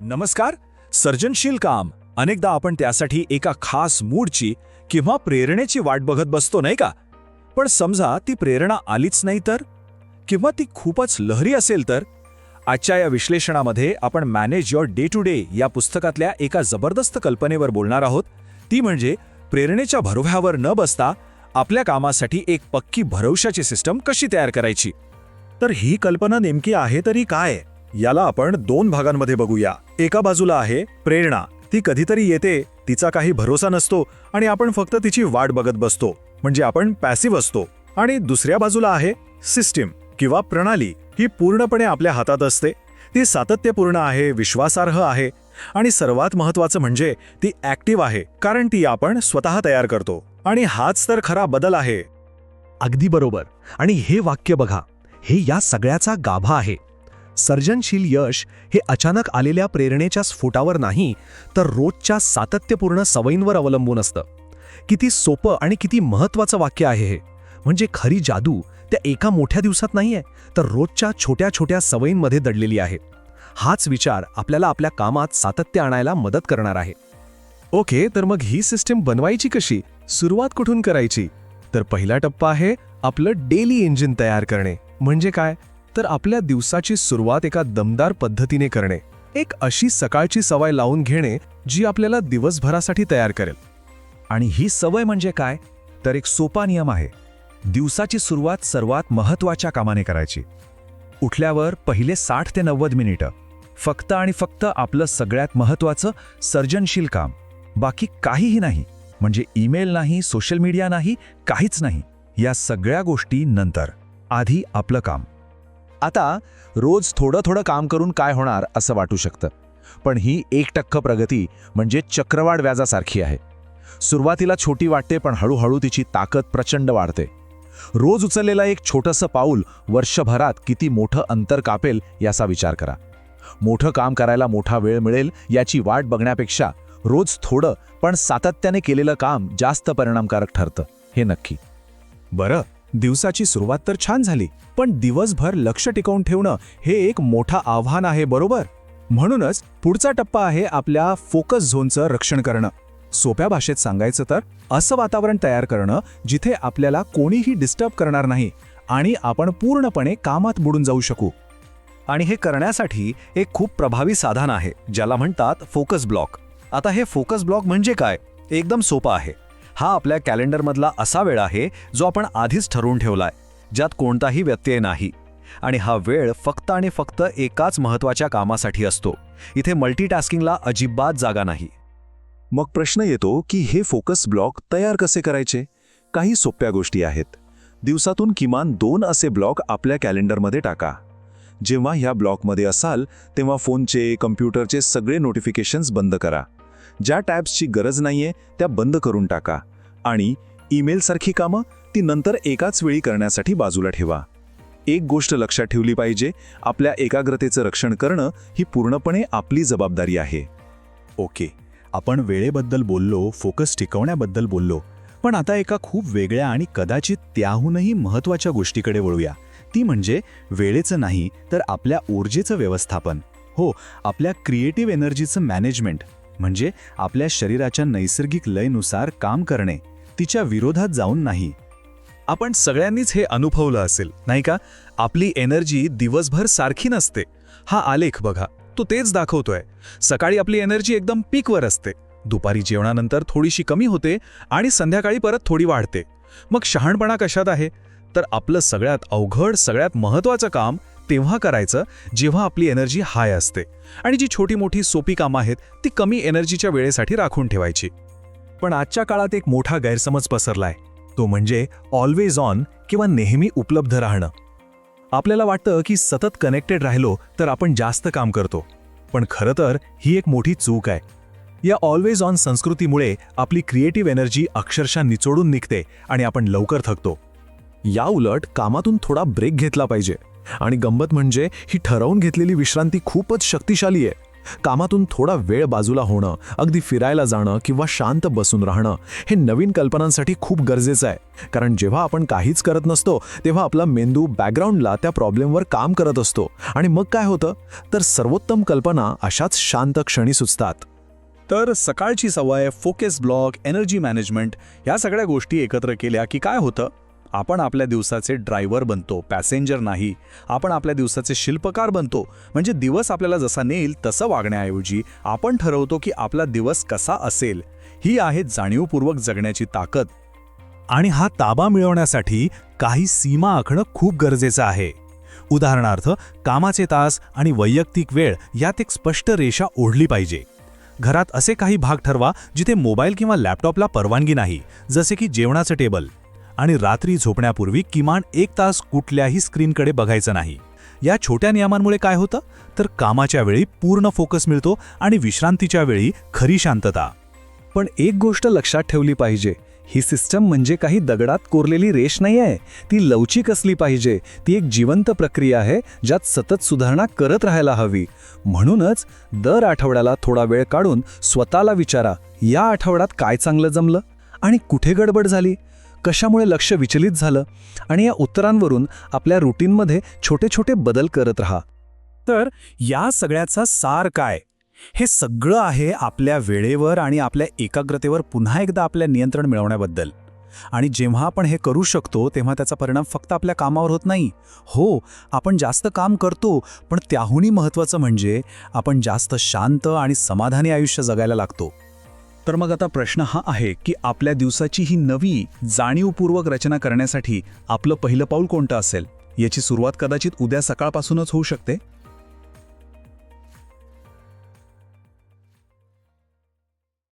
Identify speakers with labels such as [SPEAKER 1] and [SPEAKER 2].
[SPEAKER 1] नमस्कार सर्जनशील काम. अनेकदा आपण त्यासाठी एका खास मूडची किंवा प्रेरणेची वाट बघत बसतो नाही का? पण समजा ती प्रेरणा आलीच नाही तर? किंवा ती खूपच लहरी असेल तर? आजच्या या विश्लेषणामध्ये आपण manage your day to day या पुस्तकातल्या एका जबरदस्त कल्पनेवर बोलणार आहोत. ती म्हणजे प्रेरणेच्या भरोव्यावर न बसता आपल्या कामासाठी एक पक्की भरवशाची सिस्टम कशी तयार करायची?
[SPEAKER 2] तर ही कल्पना नेमकी आहे तरी काय? याला आपण दोन भागांमध्ये बघूया. एका बाजूला आहे प्रेरणा. ती कधीतरी येते तिचा काही भरोसा नसतो आणि आपण फक्त तिची वाट बघत बसतो. म्हणजे आपण पॅसिव्ह असतो. आणि दुसऱ्या बाजूला आहे सिस्टीम किंवा प्रणाली. ही पूर्णपणे आपल्या हातात असते. ती सातत्यपूर्ण आहे विश्वासार्ह आहे आणि सर्वात महत्वाचं म्हणजे ती ऍक्टिव्ह आहे कारण ती आपण स्वतः तयार करतो. आणि हाच तर खरा बदल आहे.
[SPEAKER 3] अगदी बरोबर. आणि हे वाक्य बघा. हे या सगळ्याचा गाभा आहे. सर्जनशील यश हे अचानक आलेल्या प्रेरणेच्या स्फोटावर नाही तर रोजच्या सातत्यपूर्ण सवयींवर अवलंबून असतं. किती सोपं आणि किती महत्वाचं वाक्य आहे हे. म्हणजे खरी जादू त्या एका मोठ्या दिवसात नाहीये तर रोजच्या छोट्या छोट्या सवयींमध्ये दडलेली आहे. हाच विचार आपल्याला आपल्या कामात सातत्य आणायला मदत करणार आहे. ओके तर मग ही सिस्टीम बनवायची कशी? सुरुवात कुठून करायची? तर पहिला टप्पा आहे आपलं डेली इंजिन तयार करणे. म्हणजे काय? तर आपल्या दिवसाची सुरुवात एका दमदार पद्धतीने करणे. एक अशी सकाळची सवय लावून घेणे जी आपल्याला दिवसभरासाठी तयार करेल.
[SPEAKER 4] आणि ही सवय म्हणजे काय? तर एक सोपा नियम आहे. दिवसाची सुरुवात सर्वात महत्त्वाच्या कामाने करायची. उठल्यावर पहिले साठ ते नव्वद मिनिटं. फक्त आणि फक्त आपलं सगळ्यात महत्त्वाचं सर्जनशील काम. बाकी काहीही नाही. म्हणजे ईमेल नाही सोशल मीडिया नाही काहीच नाही. या सगळ्या गोष्टी नंतर. आधी आपलं काम.
[SPEAKER 5] आता रोज थोडं थोडं काम करून काय होणार असं वाटू शकतं. पण ही एक टक्क प्रगती म्हणजे चक्रवाढ व्याजासारखी आहे. सुरुवातीला छोटी वाटते पण हळूहळू तिची ताकद प्रचंड वाढते. रोज उचललेलं एक छोटंसं पाऊल वर्षभरात किती मोठं अंतर कापेल याचा विचार करा. मोठं काम करायला मोठा वेळ मिळेल याची वाट बघण्यापेक्षा रोज थोडं पण सातत्याने केलेलं काम जास्त परिणामकारक ठरतं हे नक्की.
[SPEAKER 3] बरं. दिवसाची सुरुवात तर छान झाली पण दिवसभर लक्ष टिकवून ठेवणं हे एक मोठं आव्हान आहे बरोबर? म्हणूनच पुढचा टप्पा आहे आपल्या फोकस झोनचं रक्षण करणं. सोप्या भाषेत सांगायचं तर असं वातावरण तयार करणं जिथे आपल्याला कोणीही डिस्टर्ब करणार नाही आणि आपण पूर्णपणे कामात बुडून जाऊ शकू.
[SPEAKER 1] आणि हे करण्यासाठी एक खूप प्रभावी साधन आहे ज्याला म्हणतात फोकस ब्लॉक. आता हे फोकस ब्लॉक म्हणजे काय? एकदम सोपं आहे. हा आपल्या कॅलेंडरमधला असा वेळ आहे जो आपण आधीच ठरवून ठेवलाय ज्यात कोणताही व्यत्यय नाही. आणि हा वेळ फक्त आणि फक्त एकाच महत्त्वाच्या कामासाठी असतो. इथे मल्टीटास्किंगला अजिबात जागा नाही.
[SPEAKER 2] मग प्रश्न येतो की हे फोकस ब्लॉक तयार कसे करायचे? काही सोप्या गोष्टी आहेत. दिवसातून किमान दोन असे ब्लॉक आपल्या कॅलेंडरमध्ये टाका. जेव्हा ह्या ब्लॉकमध्ये असाल तेव्हा फोनचे कम्प्युटरचे सगळे नोटिफिकेशन्स बंद करा. ज्या टॅब्सची गरज नाहीये त्या बंद करून टाका. आणि ईमेलसारखी कामं ती नंतर एकाच वेळी करण्यासाठी बाजूला ठेवा. एक गोष्ट लक्षात ठेवली पाहिजे आपल्या एकाग्रतेचं रक्षण करणं ही पूर्णपणे आपली जबाबदारी आहे.
[SPEAKER 3] ओके आपण वेळेबद्दल बोललो फोकस टिकवण्याबद्दल बोललो पण आता एका खूप वेगळ्या आणि कदाचित त्याहूनही महत्त्वाच्या गोष्टीकडे वळूया. ती म्हणजे वेळेचं नाही तर आपल्या ऊर्जेचं व्यवस्थापन. हो आपल्या क्रिएटिव्ह एनर्जीचं मॅनेजमेंट. म्हणजे आपल्या शरीराच्या नैसर्गिक लयनुसार काम करणे तिच्या विरोधात जाऊन नाही. आपण सगळ्यांनीच हे अनुभवलं असेल नाही का? आपली एनर्जी दिवसभर सारखी नसते. हा आलेख बघा तो तेच दाखवतोय. सकाळी आपली एनर्जी एकदम पीकवर असते. दुपारी जेवणानंतर थोडीशी कमी होते आणि संध्याकाळी परत थोडी वाढते. मग शहाणपणा कशात आहे? तर आपलं सगळ्यात अवघड सगळ्यात महत्त्वाचं काम तेव्हा करायचं जेव्हा आपली एनर्जी हाय असते. आणि जी छोटी मोठी सोपी कामं आहेत ती कमी एनर्जीच्या वेळेसाठी राखून ठेवायची. पण आजच्या काळात एक मोठा गैरसमज पसरलाय. तो म्हणजे ऑलवेज ऑन किंवा नेहमी उपलब्ध राहणं. आपल्याला वाटतं की सतत कनेक्टेड राहिलो तर आपण जास्त काम करतो. पण खरं तर ही एक मोठी चूक आहे. या ऑलवेज ऑन संस्कृतीमुळे आपली क्रिएटिव्ह एनर्जी अक्षरशः निचोडून निघते आणि आपण लवकर थकतो. या उलट कामातून थोडा ब्रेक घेतला पाहिजे. आणि गंमत म्हणजे ही ठरवून घेतलेली विश्रांती खूपच शक्तिशाली आहे.
[SPEAKER 2] कामातून थोडा वेळ बाजूला होणं अगदी फिरायला जाणं किंवा शांत बसून राहणं हे नवीन कल्पनांसाठी खूप गरजेचं आहे. कारण जेव्हा आपण काहीच करत नसतो तेव्हा आपला मेंदू बॅकग्राऊंडला त्या प्रॉब्लेमवर काम करत असतो. आणि मग काय होतं? तर सर्वोत्तम कल्पना अशाच शांत क्षणी सुचतात.
[SPEAKER 3] तर सकाळची सवय फोकस ब्लॉक एनर्जी मॅनेजमेंट ह्या सगळ्या गोष्टी एकत्र केल्या की काय होतं? आपण आपल्या दिवसाचे ड्रायव्हर बनतो पॅसेंजर नाही आपण आपल्या दिवसाचे शिल्पकार बनतो. म्हणजे दिवस आपल्याला जसा नेईल तसं वागण्याऐवजी आपण ठरवतो की आपला दिवस कसा असेल. ही आहे जाणीवपूर्वक जगण्याची ताकद. आणि हा ताबा मिळवण्यासाठी काही सीमा आखणं खूप गरजेचं आहे. उदाहरणार्थ कामाचे तास आणि वैयक्तिक वेळ यात एक स्पष्ट रेषा ओढली पाहिजे. घरात असे काही भाग ठरवा जिथे मोबाईल किंवा लॅपटॉपला परवानगी नाही जसे की जेवणाचं टेबल. आणि रात्री झोपण्यापूर्वी किमान एक तास कुठल्याही स्क्रीनकडे बघायचं नाही. या छोट्या नियमांमुळे काय होतं? तर कामाच्या वेळी पूर्ण फोकस मिळतो आणि विश्रांतीच्या वेळी खरी शांतता.
[SPEAKER 4] पण एक गोष्ट लक्षात ठेवली पाहिजे. ही सिस्टम म्हणजे काही दगडात कोरलेली रेष नाही आहे ती लवचिक असली पाहिजे. ती एक जिवंत प्रक्रिया आहे ज्यात सतत सुधारणा करत राहायला हवी. म्हणूनच दर आठवड्याला थोडा वेळ काढून स्वतःला विचारा या आठवड्यात काय चांगलं जमलं? आणि कुठे गडबड झाली? कशामुळे लक्ष विचलित झालं आणि या उत्तरांवरून आपल्या रुटीनमध्ये छोटे छोटे बदल करत राहा.
[SPEAKER 3] तर या सगळ्याचा सार काय? हे सगळं आहे आपल्या वेळेवर आणि आपल्या एकाग्रतेवर पुन्हा एकदा आपल्या नियंत्रण मिळवण्याबद्दल. आणि जेव्हा आपण हे करू शकतो तेव्हा त्याचा परिणाम फक्त आपल्या कामावर होत नाही. हो आपण जास्त काम करतो पण त्याहूनही महत्त्वाचं म्हणजे आपण जास्त शांत आणि समाधानी आयुष्य जगायला लागतो. तर मग आता प्रश्न हा आहे की आपल्या दिवसाची ही नवी जाणीवपूर्वक रचना करण्यासाठी आपलं पहिलं पाऊल कोणतं असेल? याची सुरुवात कदाचित उद्या सकाळपासूनच होऊ शकते.